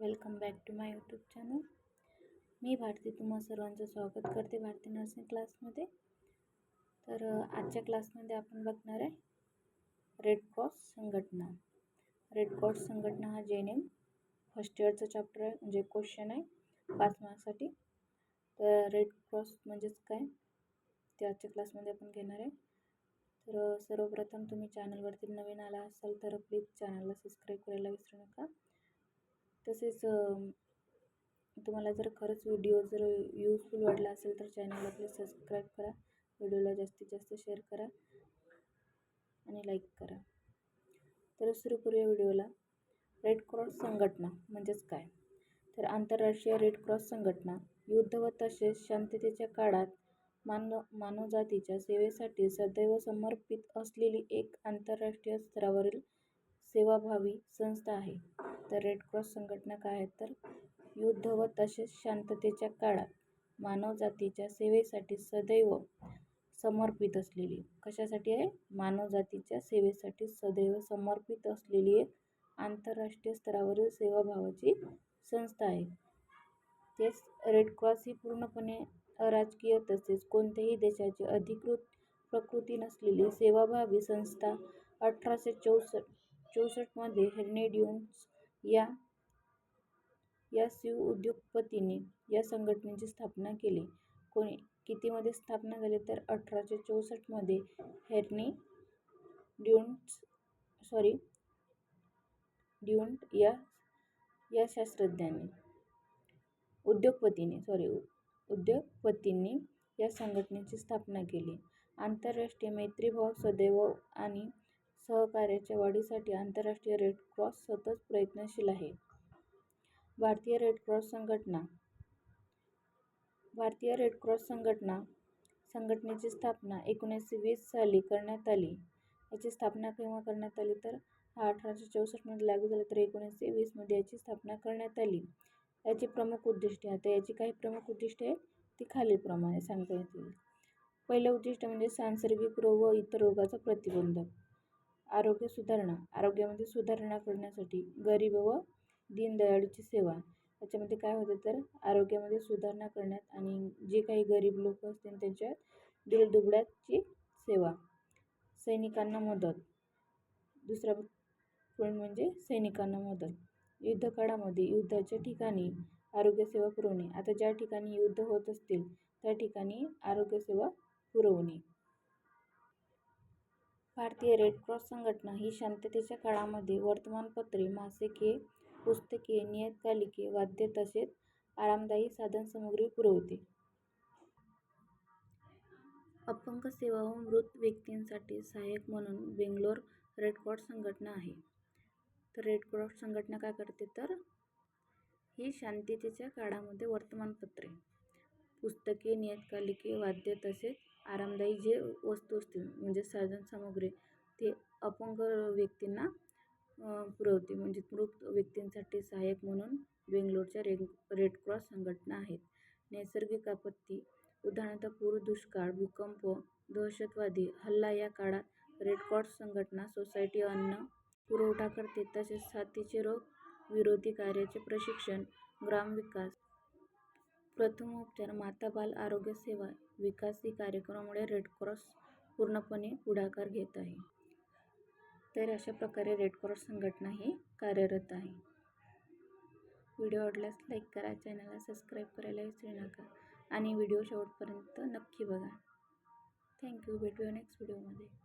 Welcome back to my YouTube channel. मी भारती तुम्हा सर्वांचं स्वागत करते भारती नर्सिंग क्लासमध्ये. तर आजच्या क्लासमध्ये आपण बघणार आहे रेड क्रॉस संघटना. रेड क्रॉस संघटना हा जे एन एम फर्स्ट इयरचा चॅप्टर आहे म्हणजे क्वेश्चन आहे पाच मार्क्ससाठी. तर रेड क्रॉस म्हणजेच काय? ते आजच्या क्लासमध्ये आपण घेणार आहे. तर सर्वप्रथम तुम्ही चॅनलवरती नवीन आला असाल तर प्लीज चॅनलला सबस्क्राईब करायला विसरू नका. तसेच तुम्हाला जर खरंच व्हिडिओ जर यूजफुल वाटला असेल तर चॅनलला प्लीज सबस्क्राईब करा. व्हिडिओला जास्तीत जास्त शेअर करा आणि लाईक करा. तर सुरू करूया व्हिडिओला. रेड क्रॉस संघटना म्हणजेच काय? तर आंतरराष्ट्रीय रेड क्रॉस संघटना युद्ध व तसेच शांततेच्या काळात मानव मानवजातीच्या सेवेसाठी सदैव समर्पित असलेली एक आंतरराष्ट्रीय स्तरावरील सेवाभावी संस्था आहे. तर रेड क्रॉस संघटना काय आहे तर युद्ध व तसेच शांततेच्या काळात मानवजातीच्या सेवेसाठी सदैव समर्पित असलेली कशासाठी आहे? मानवजातीच्या सेवेसाठी सदैव समर्पित असलेली एक आंतरराष्ट्रीय स्तरावरील सेवाभावाची संस्था आहे. तेच रेड क्रॉस ही पूर्णपणे अराजकीय तसेच कोणत्याही देशाची अधिकृत प्रकृती नसलेली सेवाभावी संस्था अठराशे चौसष्ट चौसष्टमध्ये हेर्ने ड्युन्स या या शिव उद्योगपतीने या संघटनेची स्थापना केली. कोणी कितीमध्ये स्थापना झाली तर अठराशे चौसष्टमध्ये हेर्ने ड्युन्स सॉरी ड्युंट या या शास्त्रज्ञाने उद्योगपतीने सॉरी उद्योगपतींनी या संघटनेची स्थापना केली. आंतरराष्ट्रीय मैत्रीभाव सदैव आणि सहकार्याच्या वाढीसाठी आंतरराष्ट्रीय रेड क्रॉस सतत प्रयत्नशील आहे. भारतीय रेड क्रॉस संघटना भारतीय रेड क्रॉस संघटना संघटनेची स्थापना एकोणीसशे वीस साली करण्यात आली. याची स्थापना केव्हा करण्यात आली? तर हा अठराशे चौसष्टमध्ये लागू झाला तर एकोणीसशे वीसमध्ये याची स्थापना करण्यात आली. याची प्रमुख उद्दिष्टे आता याची काही प्रमुख उद्दिष्टे आहे ती खालीलप्रमाणे सांगता येतील. पहिलं उद्दिष्ट म्हणजे सांसर्गिक रोग व इतर रोगाचा प्रतिबंध आरोग्य सुधारणा आरोग्यामध्ये सुधारणा करण्यासाठी गरीब व दीनदयाळूची सेवा. याच्यामध्ये काय होतं तर आरोग्यामध्ये सुधारणा करण्यात आणि जे काही गरीब लोक असतील त्यांच्या दिलदुबळ्याची सेवा. सैनिकांना मदत. दुसरा पॉईंट म्हणजे सैनिकांना मदत. युद्धकाळामध्ये युद्धाच्या ठिकाणी आरोग्यसेवा पुरवणे. आता ज्या ठिकाणी युद्ध होत असतील त्या ठिकाणी आरोग्यसेवा पुरवणे. भारतीय रेड क्रॉस संघटना ही शांततेच्या काळामध्ये वर्तमानपत्रे मासिके पुस्तके नियतकालिके वाद्य तसेच आरामदायी साधनसामुग्री पुरवते. अपंग सेवा व मृत व्यक्तींसाठी सहाय्यक म्हणून बेंगलोर रेड क्रॉस संघटना आहे. तर रेड क्रॉस संघटना काय करते तर? ही शांततेच्या काळामध्ये वर्तमानपत्रे पुस्तके नियतकालिके वाद्य तसेच आरामदायी जे वस्तू असतील म्हणजे साधनसामुग्री ते अपंग व्यक्तींना पुरवते. म्हणजे मृत व्यक्तींसाठी सहाय्यक म्हणून बेंगलोरच्या रेग रेड क्रॉस संघटना आहेत. नैसर्गिक आपत्ती उदाहरणार्थ पूर दुष्काळ भूकंप दहशतवादी हल्ला या काळात रेड क्रॉस संघटना सोसायटी अन्न पुरवठा करते तसेच साथीचे रोग विरोधी कार्याचे प्रशिक्षण ग्रामविकास प्रथमोपचार माता बाल आरोग्य सेवा विकास ही कार्यक्रमामुळे रेडक्रॉस पूर्णपणे पुढाकार घेत आहे. तर अशा प्रकारे रेडक्रॉस संघटना ही कार्यरत आहे. व्हिडिओ आवडल्यास लाईक करा चॅनलला सबस्क्राईब करायला विसरू नका आणि व्हिडिओ शेवटपर्यंत नक्की बघा. थँक्यू. भेटूया नेक्स्ट व्हिडिओमध्ये.